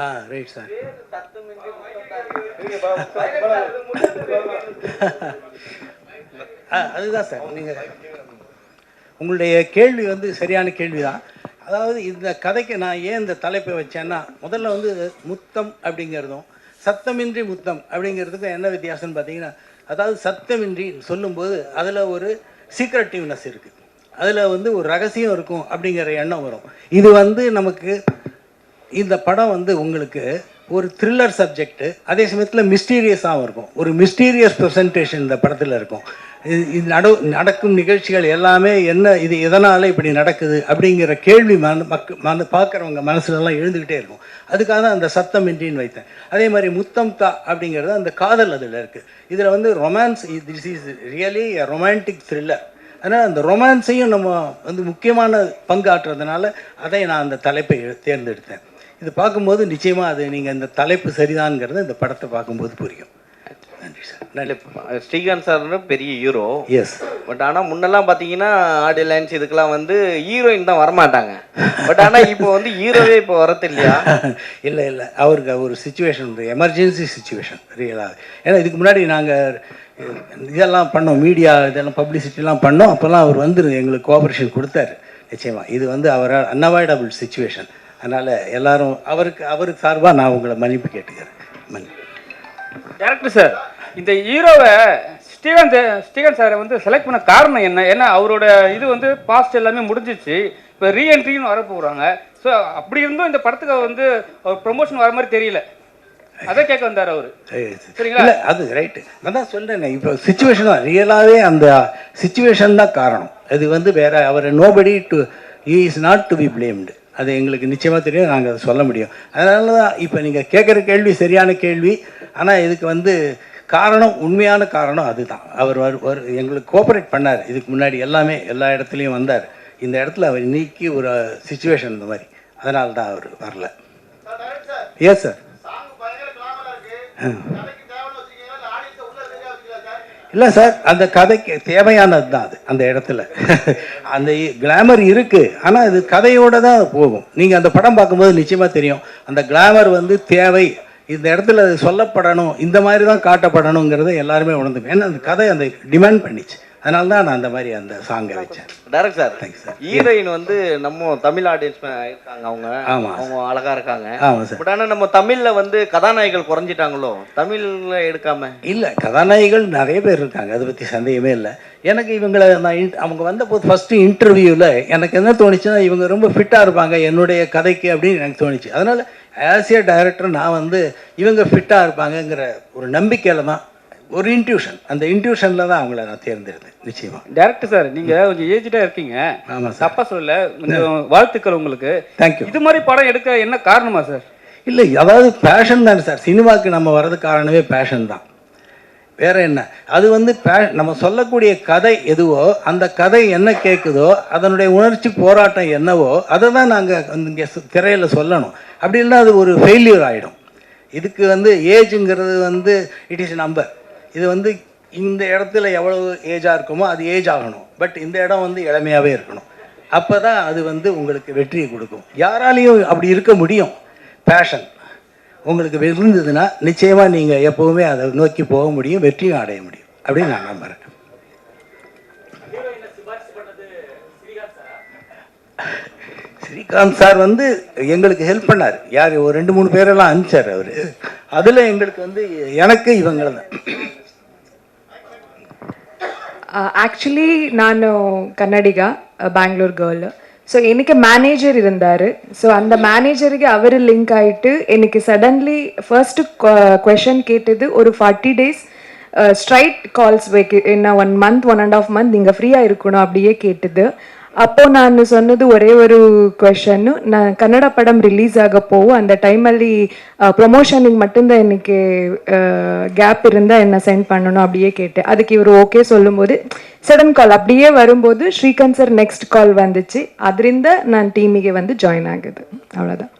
ஆ right sir ஆ அதுதான் sir நீங்கள் உங்களுடைய கேள்வி வந்து சரியான கேள்வி தான் அதாவது இந்த கதைக்கு நான் ஏன் இந்த தலைப்பை வச்சேன்னா முதல்ல வந்து முத்தம் அப்படிங்கிறதும் சத்தமின்றி முத்தம் அப்படிங்கிறதுக்கும் என்ன வித்தியாசம்னு பார்த்தீங்கன்னா அதாவது சத்தமின்றி சொல்லும்போது அதில் ஒரு சீக்ரெட்டிவ்னஸ் இருக்குது அதில் வந்து ஒரு ரகசியம் இருக்கும் அப்படிங்கிற எண்ணம் வரும். இது வந்து நமக்கு இந்த படம் வந்து உங்களுக்கு ஒரு த்ரில்லர் சப்ஜெக்ட்டு அதே சமயத்தில் மிஸ்டீரியஸாகவும் இருக்கும். ஒரு மிஸ்டீரியஸ் ப்ரெசன்டேஷன் இந்த படத்தில் இருக்கும். இது இது நட நடக்கும் நிகழ்ச்சிகள் எல்லாமே என்ன இது எதனால் இப்படி நடக்குது அப்படிங்கிற கேள்வி மன மக் மன பார்க்குறவங்க மனசுலலாம் எழுந்துக்கிட்டே இருக்கும். அதுக்காக தான் அந்த சத்தம் இன்றின்னு வைத்தேன். அதே மாதிரி முத்தம் தா அப்படிங்கிறது அந்த காதல் அதில் இருக்குது இதில் வந்து romance this is really a romantic thriller அதனால் அந்த ரொமான்ஸையும் நம்ம வந்து முக்கியமான பங்காற்றுறதுனால அதை நான் அந்த தலைப்பை தேர்ந்தெடுத்தேன். இது பார்க்கும்போது நிச்சயமாக அது நீங்கள் இந்த தலைப்பு சரிதான்ங்கிறது இந்த படத்தை பார்க்கும்போது புரியும். நன்றி சார். நன்றி. ஸ்ரீகாந்த் சார் பெரிய ஹீரோ எஸ் பட் ஆனால் முன்னெல்லாம் பார்த்தீங்கன்னா ஆடியோ லைன்ஸ் இதுக்கெல்லாம் வந்து ஹீரோயின் தான் வரமாட்டாங்க. பட் ஆனால் இப்போ வந்து ஹீரோவே இப்போ வரது இல்லையா இல்லை இல்லை. அவருக்கு ஒரு சுச்சுவேஷன் எமர்ஜென்சி சுச்சுவேஷன் ரியலாக ஏன்னா இதுக்கு முன்னாடி நாங்கள் இதெல்லாம் பண்ணோம். மீடியா இதெல்லாம் பப்ளிசிட்டிலாம் பண்ணோம். அப்போல்லாம் அவர் வந்து எங்களுக்கு கோஆப்ரேஷன் கொடுத்தாரு. நிச்சயமாக இது வந்து அவர் அன்அவாய்டபுள் சுச்சுவேஷன் அதனால் எல்லாரும் அவருக்கு அவருக்கு சார்பாக நான் உங்களை மன்னிப்பு கேட்டுக்கிறேன். மன்னிப்பு. டேரக்டர் சார் இந்த ஹீரோவை ஸ்டீவன் ஸ்டீவன் சாரை வந்து செலக்ட் பண்ண காரணம் என்ன? ஏன்னா அவரோட இது வந்து பாஸ்ட் எல்லாமே முடிஞ்சிச்சு. இப்போ ரீஎன்ட்ரின்னு வர போகிறாங்க ஸோ அப்படி இருந்தும் இந்த படத்துக்கு வந்து ப்ரொமோஷன் வர மாதிரி தெரியல. அதை கேட்க வந்தார் அவர். சரிங்களா? அது ரைட்டு நான் தான் சொல்கிறேனே இப்போ சுச்சுவேஷன் தான். ரியலாகவே அந்த சுச்சுவேஷன் தான் காரணம். அது வந்து வேற அவர் nobody to is not to be blamed அது எங்களுக்கு நிச்சயமாக தெரியும் நாங்கள் அதை சொல்ல முடியும். அதனால தான் இப்போ நீங்கள் கேட்குற கேள்வி சரியான கேள்வி. ஆனால் இதுக்கு வந்து காரணம் உண்மையான காரணம் அதுதான். அவர் வரு வரு எங்களுக்கு கோஆப்ரேட் பண்ணார். இதுக்கு முன்னாடி எல்லாமே எல்லா இடத்துலையும் வந்தார். இந்த இடத்துல அவர் நீக்கி ஒரு சுச்சுவேஷன் இந்த மாதிரி. அதனால தான் அவர் வரல. எஸ் சார் இல்லை சார் அந்த கதைக்கு தேவையானது தான் அது அந்த இடத்துல. அந்த கிளாமர் இருக்குது ஆனால் இது கதையோடு தான் போகும். நீங்கள் அந்த படம் பார்க்கும்போது நிச்சயமாக தெரியும் அந்த கிளாமர் வந்து தேவை இந்த இடத்துல அது சொல்லப்படணும் இந்த மாதிரி தான் காட்டப்படணுங்கிறத எல்லாருமே உணர்ந்து ஏன்னா அந்த கதை அந்த டிமாண்ட் பண்ணிச்சு. அதனால தான் நான் அந்த மாதிரி அந்த சாங்கை வச்சேன். Direct sir thanks sir heroine வந்து நம்ம தமிழ் ஆடியன்ஸ் இருக்காங்க அவங்க. ஆமா. அவங்க அழகா இருக்காங்க. ஆமாம் சார் பட் ஆனால் நம்ம தமிழ்ல வந்து கதாநாயகிகள் குறைஞ்சிட்டாங்களோ? தமிழ்ல எடுக்காம. இல்லை கதாநாயகிகள் நிறைய பேர் இருக்காங்க. அதை பற்றி சந்தேகமே இல்லை. எனக்கு இவங்களை நான் அவங்க வந்தபோது ஃபஸ்ட்டு இன்டர்வியூவில் எனக்கு என்ன தோணுச்சுன்னா இவங்க ரொம்ப ஃபிட்டாக இருப்பாங்க என்னுடைய கதைக்கு அப்படின்னு எனக்கு தோணுச்சு. அதனால் ஆஸ் ஏ டைரக்டர் நான் வந்து இவங்க ஃபிட்டாக இருப்பாங்கங்கிற ஒரு நம்பிக்கையில் தான் ஒரு இன்ட்யூஷன் அந்த இன்ட்யூஷனில் தான் அவங்கள நான் தேர்ந்தெடுத்தேன் நிச்சயமாக டேரக்டர் சார் நீங்கள் கொஞ்சம் ஏஜ்டாக இருக்கீங்க. ஆமாம் சார் தப்பா சொல்லல. கொஞ்சம் வாழ்த்துக்கள் உங்களுக்கு. தேங்க்யூ இது மாதிரி படம் எடுக்க என்ன காரணமா சார் இல்லை அதாவது பேஷன் தானே சார் சினிமாவுக்கு நம்ம வர்றதுக்கு காரணமே பேஷன் தான். வேற என்ன? அது வந்து பே நம்ம சொல்லக்கூடிய கதை எதுவோ அந்த கதை என்ன கேட்குதோ அதனுடைய உணர்ச்சி போராட்டம் என்னவோ அதை தான் நாங்கள் இங்கே திரையில் சொல்லணும். அப்படி இல்லைன்னா அது ஒரு ஃபெயிலியர் ஆகிடும் இதுக்கு வந்து ஏஜுங்கிறது வந்து இட் இஸ் நம்பர் இது வந்து இந்த இடத்துல எவ்வளவு ஏஜாக இருக்குமோ அது ஏஜ் ஆகணும். பட் இந்த இடம் வந்து இளமையாகவே இருக்கணும். அப்போ தான் அது வந்து உங்களுக்கு வெற்றியை கொடுக்கும். யாராலையும் அப்படி இருக்க முடியும். பேஷன் உங்களுக்கு இருந்ததுன்னா நிச்சயமாக நீங்கள் எப்போவுமே அதை நோக்கி போக முடியும் வெற்றியும் அடைய முடியும். அப்படின்னு நான் நம்புகிறேன் ஸ்ரீகாந்த் சார் வந்து எங்களுக்கு ஹெல்ப் பண்ணார். யார் ஒரு ரெண்டு மூணு பேரெல்லாம் அனுப்பிச்சார் அவர். அதில் எங்களுக்கு வந்து எனக்கு இவங்களை தான் ಆ್ಯಕ್ಚುಲಿ ನಾನು ಕನ್ನಡಿಗ ಬ್ಯಾಂಗ್ಳೂರ್ ಗರ್ಲ್ ಸೊ ಏನಕ್ಕೆ ಮ್ಯಾನೇಜರ್ இருந்தார் ஸோ அந்த மேனேஜருக்கு அவர் லிங்க் ஆயிட்டு எனக்கு சடன்லி ஃபர்ஸ்ட் கொஷன் கேட்டது ஒரு ஃபார்ட்டி டேஸ் ஸ்ட்ரைட் கால்ஸ் வைக்க என்ன one month one and half month நீங்கள் ஃப்ரீயாக இருக்கணும் அப்படியே கேட்டது அப்போ நான் சொன்னது ஒரே ஒரு கொஷனும் நான் கன்னட படம் ரிலீஸ் ஆக ಆಗಪ್ಪೋವು அந்த டைமಲ್ಲಿ ப்ரொமோஷனுக்கு மட்டும்தான் எனக்கு கேப் இருந்தால் என்ன சென்ட் பண்ணணும் அப்படியே கேட்டேன். அதுக்கு இவர் ஓகே சொல்லும்போது சடன் கால் அப்படியே வரும்போது ஸ்ரீகாந்த் சார் நெக்ஸ்ட் கால் வந்துச்சு. ಅದರಿಂದ நான் டீமிಗೆ வந்து ஜாயின் ஆகுது. அவ்வளோதான்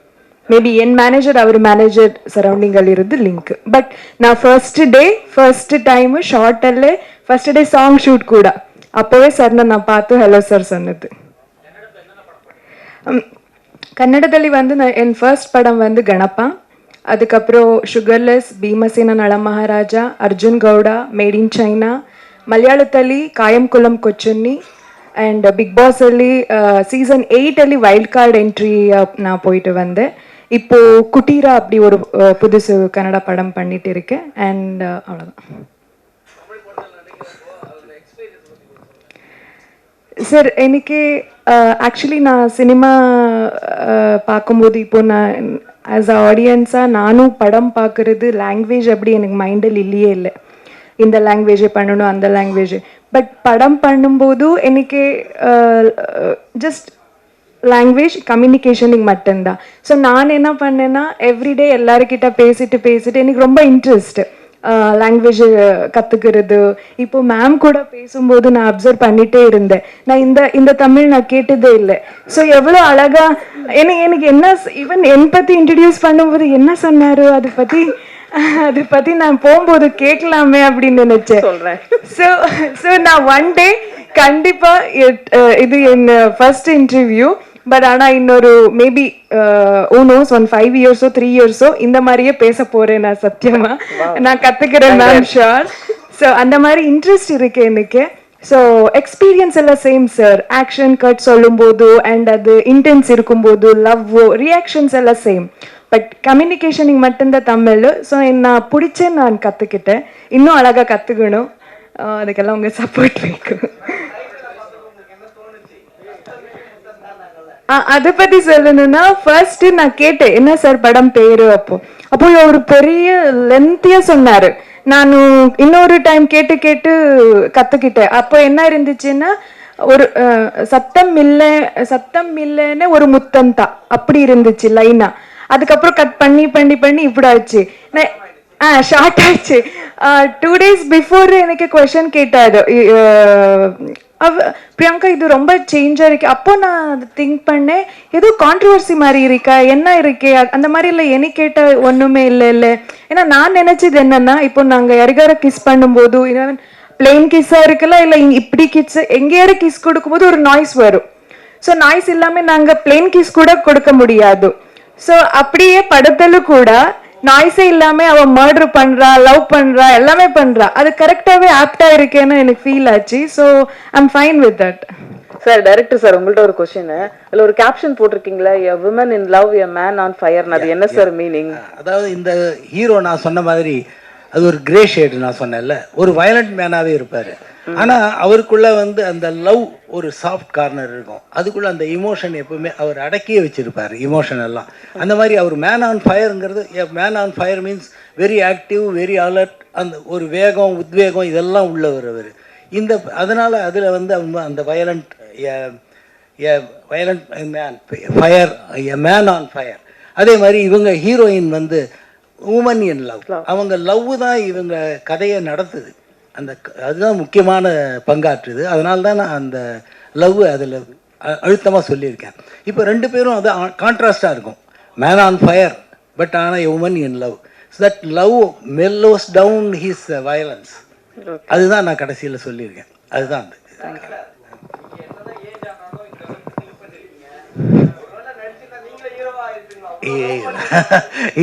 மேபி என் மேனேஜர் அவர் மேனேஜர் சரௌண்டிங்கಲ್ಲಿ ಇರೋದು ಲಿಂಕ್ ಬಟ್ ನಾ ಫಸ್ಟ್ ಡೇ ಫಸ್ಟ್ ಟೈಮ್ ಶಾರ್ಟಲ್ಲೇ ಫಸ್ಟ್ டே சாங் ஷூட் கூட. ಅಪ್ಪವೇ ಸರ್ನ ನಾ ಪಾತು ಹೆಲೋ ಸರ್ சொன்னது ம், ಕನ್ನಡದಲ್ಲಿ வந்து நான் என் ஃபர்ஸ்ட் படம் வந்து கணப்பா அதுக்கப்புறம் sugarless Bheemasena Nala Maharaja Arjun Gowda made in China ಮಲಯಾಳದಲ್ಲಿ Kayamkulam Kochunni and Bigg Boss ಅಲ್ಲಿ சீசன் எயிட் ಅಲ್ಲಿ வைல்ட் கார்டு என்ட்ரி நான் போயிட்டு வந்தேன் இப்போ குட்டீரா அப்படி ஒரு அஹ், புதுசு கன்னட படம் பண்ணிட்டு இருக்கேன் அண்ட் அவ்வளோதான் சார் எனக்கு ஆக்சுவலி நான் சினிமா பார்க்கும்போது இப்போ நான் ஆஸ் அ ஆடியன்ஸாக நானும் படம் பார்க்குறது லாங்குவேஜ் அப்படி எனக்கு மைண்டில் இல்லையே இல்லை இந்த லாங்குவேஜை பண்ணணும் அந்த லாங்குவேஜ் பட் படம் பண்ணும்போது எனக்கு ஜஸ்ட் லாங்குவேஜ் கம்யூனிகேஷனுக்கு மட்டும்தான் ஸோ நான் என்ன பண்ணேன்னா எவ்ரிடே எல்லாருக்கிட்ட பேசிட்டு பேசிட்டு எனக்கு ரொம்ப இன்ட்ரெஸ்ட்டு லாங்குவேஜ் கற்றுக்கிறது இப்போ மேம் கூட பேசும்போது நான் அப்சர்வ் பண்ணிட்டே இருந்தேன். நான் இந்த இந்த தமிழ் நான் கேட்டதே இல்லை. ஸோ எவ்வளோ அழகா எனக்கு எனக்கு என்ன ஈவன் என் பற்றி இன்ட்ரடியூஸ் பண்ணும்போது என்ன சொன்னாரு? அதை பற்றி அதை பற்றி நான் போகும்போது கேட்கலாமே அப்படின்னு நினைச்சேன். ஸோ ஸோ நான் ஒன் டே கண்டிப்பா it- அஹ் இது என் ஃபர்ஸ்ட் இன்டர்வியூ பட் ஆனா இன்னொரு maybe who knows one five இயர்ஸோ three இயர்ஸோ இந்த மாதிரியே பேச போறேன் நான் சத்தியமா நான் கத்துக்கிறேன் மேம் ஷோர் ஸோ அந்த மாதிரி இன்ட்ரெஸ்ட் இருக்கு எனக்கு. ஸோ எக்ஸ்பீரியன்ஸ் எல்லாம் சேம் சார் ஆக்ஷன் கட் சொல்லும்போது அண்ட் அது இன்டென்ஸ் இருக்கும்போது லவ் ரியாக்ஷன்ஸ் எல்லாம் சேம் பட் கம்யூனிகேஷனுக்கு மட்டும்தான் தமிழ். ஸோ நான் பிடிச்ச நான் கற்றுக்கிட்டேன் இன்னும் அழகாக கற்றுக்கணும் அதுக்கெல்லாம் உங்கள் சப்போர்ட் வேணும் அதை பத்தி சொல்லணும்னா ஃபர்ஸ்ட் நான் கேட்டேன் என்ன சார் படம் பேரு அப்போ? அப்போ ஒரு பெரிய லென்த்தியா சொன்னாரு. நான் இன்னொரு டைம் கேட்டு கேட்டு கத்துக்கிட்டேன். அப்போ என்ன இருந்துச்சுன்னா ஒரு சத்தம் இல்லை சத்தம் இல்லைன்னு ஒரு முத்தம் தான். அப்படி இருந்துச்சு லைனா அதுக்கப்புறம் கட் பண்ணி பண்ணி பண்ணி இப்படி ஆச்சு ஆ ஷார்ட் ஆயிடுச்சு டூ டேஸ் பிஃபோர் எனக்கு கொஷன் கேட்டாரு. அவ பிரியங்கா இது ரொம்ப சேஞ்சாக இருக்கு. அப்போ நான் திங்க் பண்ணேன் ஏதோ கான்ட்ரவர்சி மாதிரி இருக்கா? என்ன இருக்கே? அந்த மாதிரி இல்லை என்னை கேட்ட ஒன்றுமே இல்லை இல்லை. ஏன்னா நான் நினச்சது என்னன்னா இப்போ நாங்கள் யாருக்கார கிஸ் பண்ணும்போது பிளெயின் கிஸ்ஸாக இருக்கல இல்லை இப்படி கிஸ் எங்கேயாரு கிஸ் கொடுக்கும்போது ஒரு நாய்ஸ் வரும். ஸோ நாய்ஸ் இல்லாமல் நாங்கள் பிளெயின் கிஸ் கூட கொடுக்க முடியாது. ஸோ அப்படியே படத்துல கூட நாய்ஸே இல்லாம அவ மர்டர் பண்றா லவ் பண்றா எல்லாமே பண்றா. அது கரெக்டாவே ஆப்டா இருக்கேன்னு எனக்கு ஃபீல் ஆச்சு. So I'm fine with that sir director sir உங்கள்ட்ட ஒரு கொஸ்டின் அதுல ஒரு கேப்ஷன் போட்டிருக்கீங்களா a women in love a man on fire அது என்ன சார் மீனிங் அதாவது இந்த ஹீரோ நான் சொன்ன மாதிரி அது ஒரு கிரே ஷேடு நான் சொன்னேன்ல. ஒரு வயலண்ட் மேனாவே இருப்பார். ஆனால் அவருக்குள்ள வந்து அந்த லவ் ஒரு சாஃப்ட் கார்னர் இருக்கும். அதுக்குள்ள அந்த இமோஷன் எப்பவுமே அவர் அடக்கியே வச்சிருப்பார் இமோஷன் எல்லாம். அந்த மாதிரி அவர் man on ஃபயருங்கிறது man on fire means very active very alert அந்த ஒரு வேகம் உத்வேகம் இதெல்லாம் உள்ளவர் அவர். இந்த அதனால் அதில் வந்து அவங்க அந்த violent a violent man fire a man on fire அதே மாதிரி இவங்க ஹீரோயின் வந்து உமன் இன் லவ் அவங்க லவ் தான் இவங்க கதையை நடத்துது. அந்த அதுதான் முக்கியமான பங்காற்றுது. அதனால தான் நான் அந்த லவ் அதில் அழுத்தமாக சொல்லியிருக்கேன். இப்போ ரெண்டு பேரும் அது கான்ட்ராஸ்டாக இருக்கும். மேன் ஆன் ஃபயர் பட் ஆனால் woman in love that love mellows down his violence அதுதான் நான் கடைசியில் சொல்லியிருக்கேன். அதுதான் அது.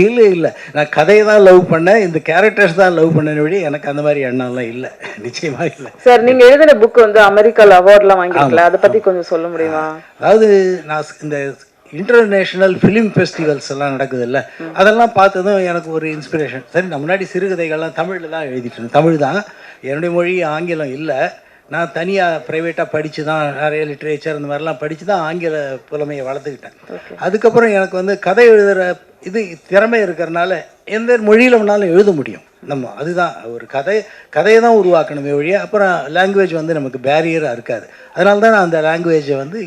இல்லை இல்லை. நான் கதையை தான் லவ் பண்ணேன். இந்த கேரக்டர்ஸ் தான் லவ் பண்ணேன் வழி எனக்கு அந்த மாதிரி எண்ணம்லாம் இல்லை. நிச்சயமா இல்லை. சார் நீங்க எழுதின புக் வந்து அமெரிக்கால அவார்ட்லாம் வாங்கிருக்கல அதை பத்தி கொஞ்சம் சொல்ல முடியுமா? அதாவது நான் இந்த இன்டர்நேஷ்னல் ஃபிலிம் ஃபெஸ்டிவல்ஸ் எல்லாம் நடக்குதுல்ல அதெல்லாம் பார்த்ததும் எனக்கு ஒரு இன்ஸ்பிரேஷன் சரி நான் முன்னாடி சிறுகதைகள்லாம் தமிழில் தான் எழுதிட்டு இருந்தேன். தமிழ் தான். என்னுடைய மொழி ஆங்கிலம் இல்லை. நான் தனியாக ப்ரைவேட்டாக படித்து தான் நிறைய லிட்ரேச்சர் அந்த மாதிரிலாம் படித்து தான் ஆங்கில புலமையை வளர்த்துக்கிட்டேன். அதுக்கப்புறம் எனக்கு வந்து கதை எழுதுகிற இது திறமை இருக்கிறனால எந்த மொழியில் வேணாலும் எழுத முடியும். நம்ம அதுதான் ஒரு கதை கதையை தான் உருவாக்கணுமே ஒழிய அப்புறம் லாங்குவேஜ் வந்து நமக்கு பேரியராக இருக்காது. அதனால தான் நான் அந்த லாங்குவேஜை வந்து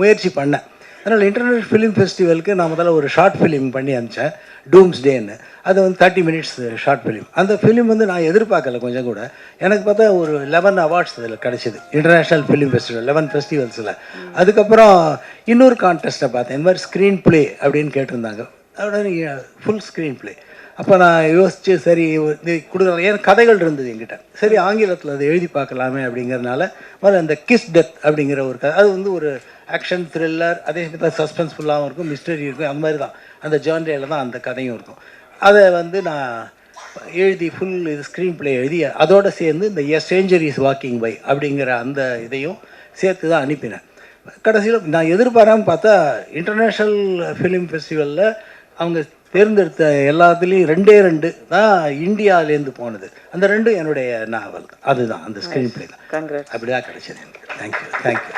முயற்சி பண்ணேன். அதனால் இன்டர்நேஷனல் ஃபிலிம் ஃபெஸ்டிவலுக்கு நான் முதல்ல ஒரு ஷார்ட் ஃபிலிம் பண்ணி அனுப்பிச்சேன் டூம்ஸ் டேன்னு அது வந்து தேர்ட்டி மினிட்ஸ் ஷார்ட் ஃபிலிம் அந்த ஃபிலிம் வந்து நான் எதிர்பார்க்கல கொஞ்சம் கூட. எனக்கு பார்த்தா ஒரு லெவன் அவார்ட்ஸ் அதில் கிடச்சிது. இன்டர்நேஷ்னல் ஃபிலிம் ஃபெஸ்டிவல் லெவன் ஃபெஸ்டிவல்ஸில் அதுக்கப்புறம் இன்னொரு கான்டெஸ்ட்டை பார்த்தேன். இந்த மாதிரி ஸ்க்ரீன் ப்ளே அப்படின்னு கேட்டிருந்தாங்க. அதோட ஃபுல் ஸ்க்ரீன் ப்ளே அப்போ நான் யோசித்து சரி இது ஏன் கதைகள் இருந்தது என்கிட்ட. சரி ஆங்கிலத்தில் அதை எழுதி பார்க்கலாமே அப்படிங்கிறதுனால முதல்ல அந்த கிஸ் டெத் அப்படிங்கிற ஒரு கதை. அது வந்து ஒரு ஆக்ஷன் த்ரில்லர் அதே சமயத்தில் சஸ்பென்ஸ்ஃபுல்லாகவும் இருக்கும் மிஸ்டரி இருக்கும். அந்த மாதிரி தான் அந்த ஜான்ரேல தான் அந்த கதையும் இருக்கும். அதை வந்து நான் எழுதி ஃபுல் இது ஸ்க்ரீன் பிளே எழுதி அதோடு சேர்ந்து இந்த எ ஸ்ட்ரேஞ்சர் வாக்கிங் பை அப்படிங்கிற அந்த இதையும் சேர்த்து தான் அனுப்பினேன். கடைசியில் நான் எதிர்பாராமல் பார்த்தா இன்டர்நேஷ்னல் ஃபிலிம் ஃபெஸ்டிவலில் அவங்க தேர்ந்தெடுத்த எல்லாத்துலேயும் ரெண்டே ரெண்டு தான் இந்தியாவிலேருந்து போனது. அந்த ரெண்டும் என்னுடைய நாவல் அதுதான் அந்த ஸ்க்ரீன் ப்ளே தான் அப்படி தான் கிடைச்சது எனக்கு. Thank you thank you